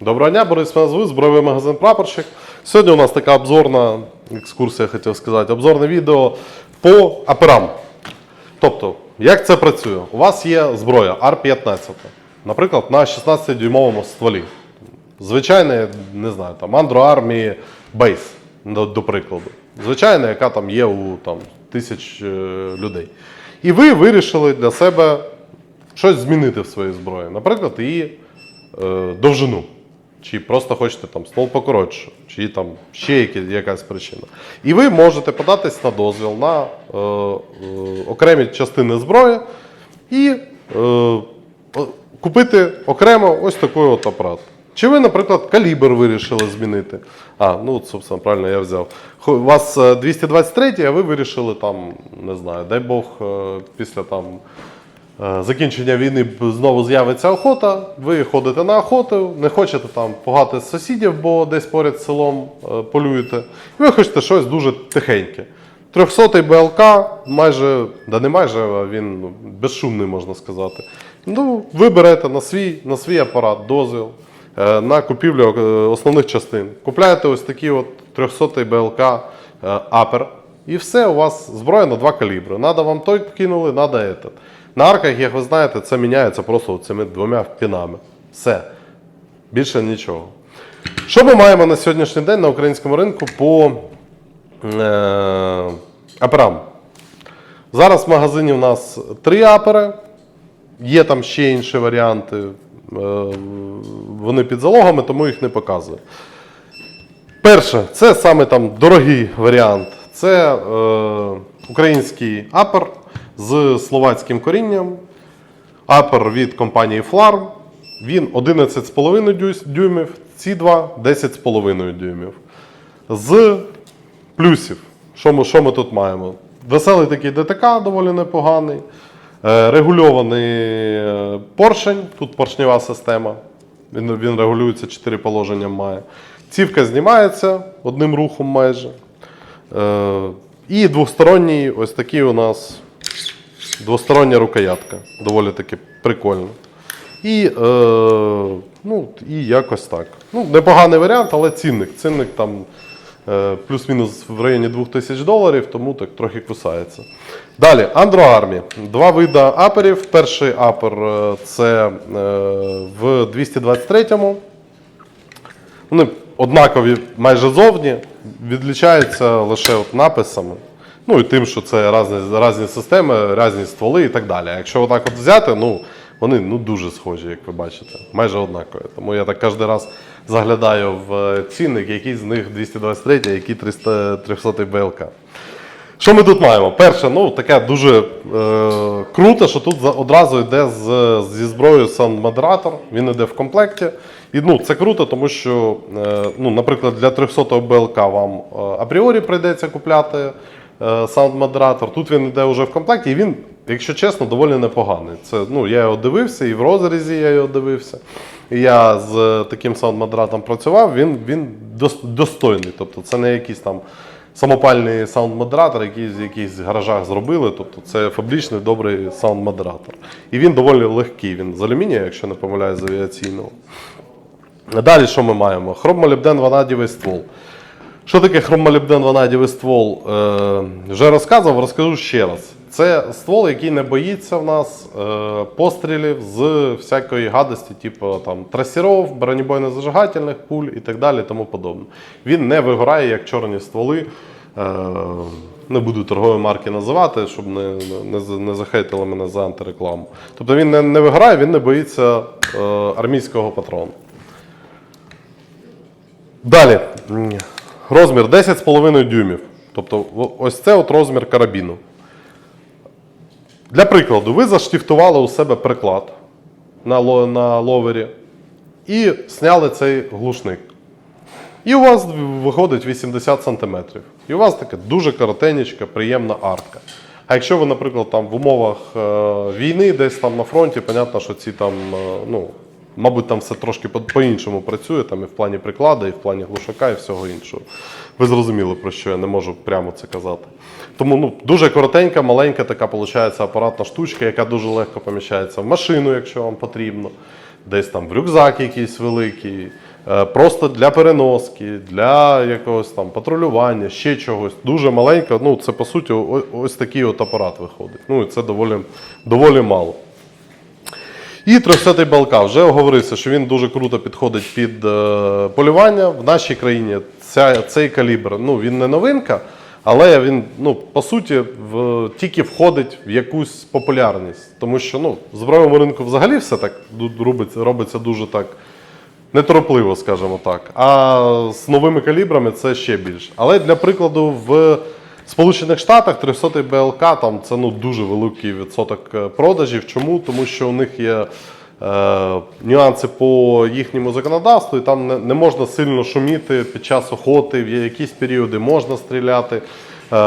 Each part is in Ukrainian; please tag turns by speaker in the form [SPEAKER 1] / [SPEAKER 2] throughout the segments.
[SPEAKER 1] Доброго дня, Борис мене звуть, збройний магазин Прапорщик. Сьогодні у нас така обзорна екскурсія, хотів сказати, обзорне відео по аперам. Тобто, як це працює? У вас є зброя R15, наприклад, на 16-дюймовому стволі. Звичайний, не знаю, там Army Base, до, до прикладу. Звичайна, яка там є у там, тисяч е, людей. І ви вирішили для себе щось змінити в своїй зброї. Наприклад, її е, довжину. Чи просто хочете там ствол покоротше, чи там ще якась причина. І ви можете податись на дозвіл на е, е, окремі частини зброї і е, купити окремо ось такий от апарат. Чи ви, наприклад, калібр вирішили змінити? А, ну, собственно, правильно я взяв. У вас е, 223, а ви вирішили там, не знаю, дай Бог, е, після там Е, закінчення війни знову з'явиться охота. Ви ходите на охоту, не хочете там пугати сусідів, бо десь поряд з селом е, полюєте. І ви хочете щось дуже тихеньке. 300-й БЛК, майже, да не майже, а він ну, безшумний, можна сказати. Ну, ви берете на свій, на свій апарат дозвіл е, на купівлю е, основних частин. Купляєте ось такий от 300-й БЛК е, Апер. І все, у вас зброя на два калібри. Надо вам той кинули, надо этот. На арках, як ви знаєте, це міняється просто цими двома пінами. Все. Більше нічого. Що ми маємо на сьогоднішній день на українському ринку по е, аперам? Зараз в магазині у нас три апери. Є там ще інші варіанти. Е, вони під залогами, тому їх не показую. Перше, це саме там дорогий варіант. Це е, український апер з словацьким корінням. Апер від компанії Flarm. Він 11,5 дюймів, ці два 10,5 дюймів. З плюсів, що ми, що ми тут маємо? Веселий такий ДТК, доволі непоганий. Е, регульований е, поршень, тут поршнева система. Він, він регулюється, 4 положення має. Цівка знімається одним рухом майже. Е, і двосторонній ось такий у нас двостороння рукоятка. Доволі таки прикольно. І, е, ну, і якось так. Ну, непоганий варіант, але цінник. Цінник там е, плюс-мінус в районі 2000 доларів, тому так трохи кусається. Далі, Army. Два види аперів. Перший апер е, це е, в 223-му. Вони однакові майже зовні, відлічаються лише от написами. Ну і тим, що це різні, різні системи, різні стволи і так далі. Якщо отак от взяти, ну вони ну, дуже схожі, як ви бачите, майже однакові. Тому я так кожен раз заглядаю в е, цінник, який з них 223, а який 300, 300 БЛК. Що ми тут маємо? Перше, ну таке дуже е, круто, що тут одразу йде з, зі зброєю Moderator, він йде в комплекті. І ну, це круто, тому що, е, ну, наприклад, для 300 БЛК вам е, апріорі прийдеться купляти е, Moderator. Тут він йде вже в комплекті, і він, якщо чесно, доволі непоганий. Це, ну, я його дивився, і в розрізі я його дивився. Я з таким Sound Moderator працював, він, він достойний. Тобто це не якийсь там самопальний саунд-модератор, який в якихось гаражах зробили. Тобто це фабричний добрий саунд-модератор. І він доволі легкий. Він з алюмінія, якщо не помиляюсь, з авіаційного. Далі що ми маємо? Хромолібден ванадівий ствол. Що таке хромолібден ванадівий ствол? Е, вже розказував, розкажу ще раз. Це ствол, який не боїться в нас е, пострілів з всякої гадості, типу там трасіров, бронебойно-зажигательних пуль і так далі. Тому подобне. Він не вигорає, як чорні стволи. Е, не буду торгової марки називати, щоб не, не, не- не захейтили мене за антирекламу. Тобто він не, не вигорає, він не боїться е, армійського патрону. Далі. Розмір 10,5 дюймів. Тобто ось це от розмір карабіну. Для прикладу, ви заштифтували у себе приклад на, на ловері і зняли цей глушник. І у вас виходить 80 см. І у вас така дуже коротенечка, приємна артка. А якщо ви, наприклад, там в умовах е, війни, десь там на фронті, понятно, що ці там, е, ну, мабуть, там все трошки по- по-іншому працює, там і в плані прикладу, і в плані глушака, і всього іншого. Ви зрозуміли, про що я не можу прямо це казати. Тому ну, дуже коротенька, маленька така виходить апаратна штучка, яка дуже легко поміщається в машину, якщо вам потрібно, десь там в рюкзак якийсь великий. е, просто для переноски, для якогось там патрулювання, ще чогось. Дуже маленько. Ну, це по суті ось такий от апарат виходить. Ну і це доволі, доволі мало. І 300-й балка. Вже оговорився, що він дуже круто підходить під е, полювання. В нашій країні ця, цей калібр ну, він не новинка, але він, ну, по суті, в, тільки входить в якусь популярність. Тому що ну, в збройному ринку взагалі все так робиться, робиться дуже так неторопливо, скажімо так. А з новими калібрами це ще більше. Але для прикладу, в Сполучених Штатах 300 БЛК там це ну, дуже великий відсоток е, продажів. Чому? Тому що у них є е, нюанси по їхньому законодавству, і там не, не можна сильно шуміти під час охоти, в якісь періоди можна стріляти е,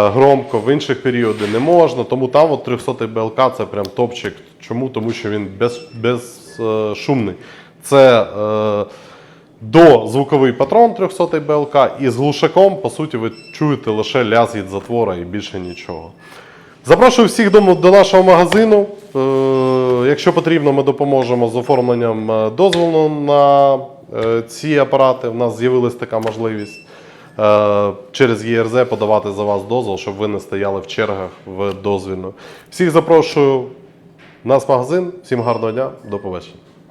[SPEAKER 1] громко, в інших періоди не можна. Тому там от 300 БЛК це прям топчик. Чому? Тому що він без, безшумний. Це е, дозвуковий патрон 300 БЛК, і з глушаком, по суті, ви чуєте лише лязгіт затвора і більше нічого. Запрошую всіх до, нашого магазину. Е, якщо потрібно, ми допоможемо з оформленням е, дозволу на е, ці апарати. У нас з'явилась така можливість через ЄРЗ подавати за вас дозвол, щоб ви не стояли в чергах в дозвільну. Всіх запрошую в нас магазин. Всім гарного дня, до побачення.